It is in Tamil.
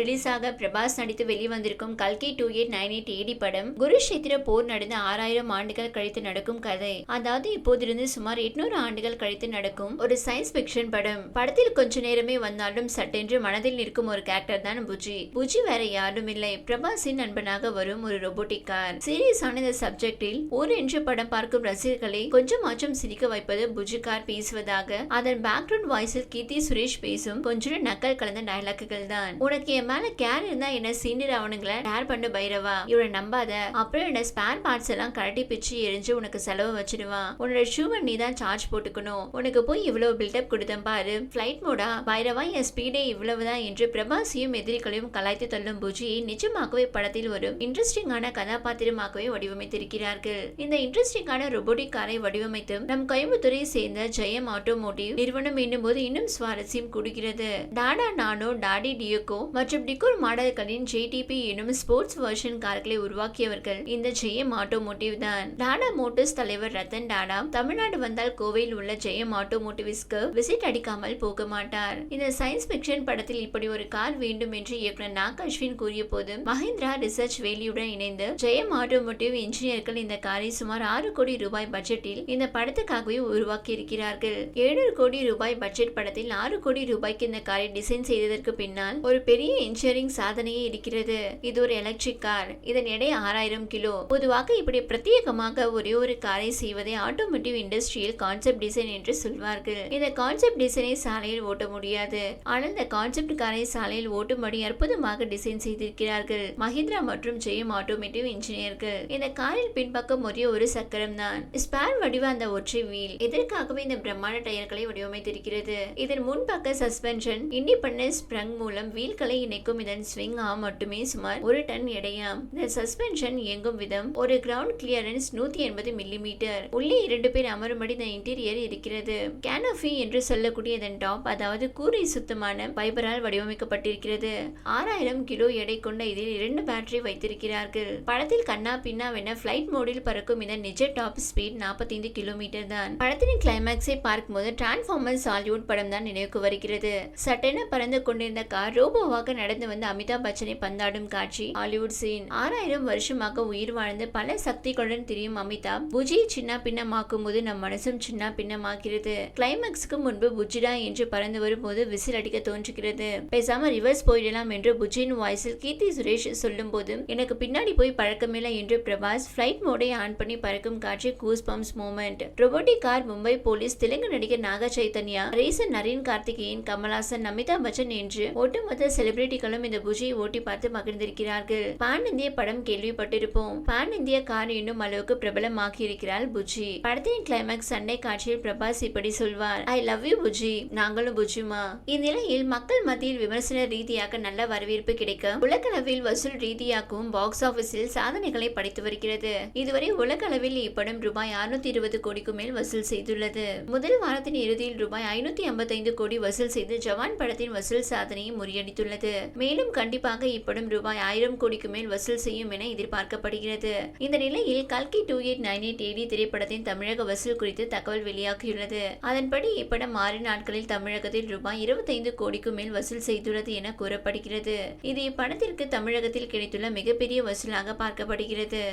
ரிலீஸாக பிரபாஸ் நடித்து வெளிவந்திருக்கும் கல்கி two eight nine eight AD படம் குருஷேத்திர போர் நடந்த ஆறாயிரம் ஆண்டுகள் கழித்து நடக்கும் கதை. அதாவது இப்போதிருந்து சுமார் எட்நூறு ஆண்டுகள் கழித்து நடக்கும் ஒரு சயின்ஸ் பிக்ஷன் படம். படத்தில் கொஞ்ச நேரமே வந்தாலும் சட்டென்று மனதில் நிற்கும் ஒரு கேரக்டர் தான் புஜி புஜி வேற யாரும் இல்லை. பிரபாஸின் நண்பனாக வரும் ஒரு ரோபோட்டிக் கார் சீரியஸான இந்த சப்ஜெக்டில் ஒரு என்று படம் பார்க்கும் ரசிகர்களை கொஞ்சமாச்சும் சிரிக்க வைப்பது புஜி கார் பேசுவதாக அதன் பேக்ரவுண்ட் வாய்ஸில் கீர்த்தி சுரேஷ் பேசும் கொஞ்சம் நக்கல் கலந்த டயலாக்குகள் தான். உனக்கு என் மேல கேர் இருந்தா என்ன சீனியர் அவனுங்களை. டேர் பண்ண பைரவா. இவனை நம்பாத. அப்புறம் என்ன ஸ்பேர் பார்ட்ஸ் எல்லாம் கரட்டி பிச்சு எரிஞ்சு உனக்கு செலவு வச்சிருவான் உன்னோட ஷூவை நீ தான் சார்ஜ் போட்டுக்கணும். உனக்கு போய் இவ்வளவு பில்டப் கொடுத்தேன் பாரு. ஃபிளைட் மோடா பைரவா என் ஸ்பீடே இவ்வளவுதான் என்று பிரபாசியும் எதிரிகளையும் கலாய்த்து தள்ளும் புஜி நிஜமாகவே படத்தில் ஒரு இன்ட்ரெஸ்டிங்கான கதாபாத்திரமாகவே வடிவமைத்திருக்கிறார்கள். இந்த இன்ட்ரெஸ்டிங்கான ரொபோட்டிக் காரை வடிவமைத்து நம் கோயம்புத்தூரை சேர்ந்த ஜெயம் ஆட்டோமோட்டிவ் நிறுவனம் என்னும் போது இன்னும் சுவாரஸ்யம் கொடுக்கிறது டாடா நானோ டாடி டியோகோ மற்றும் டிகோர் மாடல்களின் ஜேடிபி எனும் ஸ்போர்ட்ஸ் வெர்ஷன் கார்களை உருவாக்கியவர்கள். இந்த ஜெயம் ஆட்டோமோட்டிவ் தான். டாடா மோட்டர்ஸ் தலைவர் ரத்தன் டாடா தமிழ்நாடு வந்தால் கோவையில் உள்ள ஜெயம் ஆட்டோமோட்டிவ்ஸ்க்கு விசிட் அடிக்காமல் போக மாட்டார். இந்த சயின்ஸ் பிக்ஷன் படத்தில் இப்படி ஒரு கார் வேண்டும் என்று இயக்குனர் நாக் அஸ்வின் கூறிய போது மஹிந்திரா ரிசர்ச் வேலியுடன் இணைந்து ஜெயம் ஆட்டோமோட்டிவ் இன்ஜினியர்கள் இந்த காரை சுமார் ஆறு கோடி ரூபாய் பட்ஜெட்டில் இந்த படத்துக்காகவே உருவாக்கி இருக்கிறார்கள். ஏழு கோடி ரூபாய் பட்ஜெட் படத்தில் ஆறு கோடி ரூபாய்க்கு இந்த காரை டிசைன் செய்ததற்கு பின்னால் ஒரு பெரிய இன்ஜினியரிங் சாதனையே இருக்கிறது. இது ஒரு எலக்ட்ரிக் கார் இதன் எடை ஆறாயிரம் கிலோ. பொதுவாக இப்படி பிரத்யேகமாக ஒரே ஒரு காரை செய்வதை ஆட்டோமோட்டிவ் இண்டஸ்ட்ரியில் கான்செப்ட் டிசைன் என்று சொல்வார்கள். இந்த கான்செப்ட் டிசைனை சாலையில் ஓட்ட முடியாது. ஆனால் இந்த கான்செப்ட் காரை சாலையில் ஓட்டும்படி அற்புதமாக டிசைன் செய்திருக்கிறார்கள். மஹிந்திரா மற்றும் ஜெயம் ஆட்டோமேட்டிவ் இன்ஜினியர்கள் இந்த காரில் பின்பக்கம் ஒரே ஒரு சக்கரம் தான். ஸ்பேர் வடிவ அந்த ஒற்றை வீல் இதற்காகவே இந்த பிரம்மாண்ட டயர்களை வடிவமைத்திருக்கிறது. இதன் முன்பக்க சஸ்பென்ஷன் இண்டிபெண்டன்ஸ் ஸ்ப்ரங் மூலம் வீல்களை இணைக்கும் இதன் ஸ்விங் ஆம் மட்டுமே சுமார் ஒரு டன் எடையாம். இந்த சஸ்பென்ஷன் இயங்கும் விதம் ஒரு கிரவுண்ட் கிளியரன்ஸ் நூத்தி எண்பது மில்லி மீட்டர் உள்ளே இரண்டு பேர் அமரும்படி இந்த இன்டீரியர் இருக்கிறது. கேனோஃபி என்று சொல்லக்கூடிய இதன் டாப் அதாவது கூரை சுத்தமான பைபரால் வடிவமைக்கப்பட்டிருக்கிறது. ஆறாயிரம் கிலோ எடை கொண்ட இதில் இரண்டு பேட்டரி வைத்திருக்கிறார்கள். படத்தில் கண்ணா பின்னாவென ஃபிளைட் மோடில் பறக்கும் இதன் நிஜ டாப் ஸ்பீட் 45 கிலோமீட்டர் தான். படத்தின் கிளைமேக்ஸை பார்க்கும்போது டிரான்ஸ்ஃபார்மர்ஸ் ஹாலிவுட் படம் தான் நினைவுக்கு வருகிறது. சட்டென பறந்து கொண்டிருந்த கார் ரோபோவாக நடந்து வந்து அமிதாப் பச்சனை பந்தாடும் காட்சி. ஹாலிவுட் சீன் ஆறாயிரம் வருஷமாக உயிர் வாழ்ந்து பல சக்திகளுடன் திரியும் அமிதாப் புஜியை சின்ன பின்னமாக்கும் போது நம் மனசும் சின்ன பின்னமாக்கிறது கிளைமேக்ஸுக்கு முன்பு புஜிடா என்று பறந்து வரும்போது விசில் அடிக்க தோன்றுகிறது. பேசாம ரிவர்ஸ் போயிடலாம் என்று புஜியின் வாய்ஸில் கீர்த்தி சுரேஷ் சொல்லும் போது எனக்கு பின்னாடி போய் பழக்கமில்லை என்று பிரபாஸ் ஃபிளைட் மோடை ஆன் பண்ணி பறக்கும் காட்சி goose bumps moment robotic car Mumbai police Telugu நடிகர் நாக சைத்தன்யா ரேசன் நரீன் கார்த்திகேயன் கமலாசன் அமிதாப் பச்சன் என்று ஒட்டுமொத்த செலிபிரிட்டிகளும் இந்த புஜியை ஓட்டி பார்த்து மகிழ்ந்திருக்கிறார்கள். பான் இந்திய படம் கேள்விப்பட்டிருப்போம். பான் இந்திய கார் என்னும் அளவுக்கு பிரபலமாகி இருக்கிறார் புஜி. படத்தின் கிளைமேக்ஸ் சண்டை காட்சியில் பிரபாஸ் இப்படி சொல்வார் ஐ லவ் யூ புஜி. நாங்களும் புஜிமா இந்நிலையில் மக்கள் மத்தியில் விமர்சன ரீதியாக நல்ல வரவேற்பு கிடைக்க உலகளவில் வசூல் ரீதியாகவும் பாக்ஸ் ஆபீஸில் சாதனைகளை படைத்து வருகிறது. இதுவரை உலகளவில் இப்படம் ரூபாய் அறுநூத்தி இருபது கோடிக்கு மேல் வசூல் செய்துள்ளது. முதல் வாரத்தின் இறுதியில் ரூபாய் ஐநூத்தி ஐம்பத்தைந்து கோடி வசூல் செய்து ஜவான் படத்தின் வசூல் சாதனையை முறியடித்துள்ளது. மேலும் கண்டிப்பாக இப்படம் ரூபாய் ஆயிரம் கோடிக்கு மேல் வசூல் செய்யும் என எதிர்பார்க்கப்படுகிறது. இந்த நிலையில் கல்கி two eight nine eight AD திரைப்படத்தின் தமிழக வசூல் குறித்து தகவல் வெளியாகியுள்ளது. அதன்படி இப்படம் ஆறு நாட்களில் தமிழகத்தில் ரூபாய் இருபத்தைந்து கோடிக்கு மேல் வசூல் செய்துள்ளது என கூறப்படுகிறது. இது இப்படத்திற்கு தமிழகத்தில் கிடைத்துள்ள மிகப்பெரிய வசூலாக பார்க்கப்படுகிறது.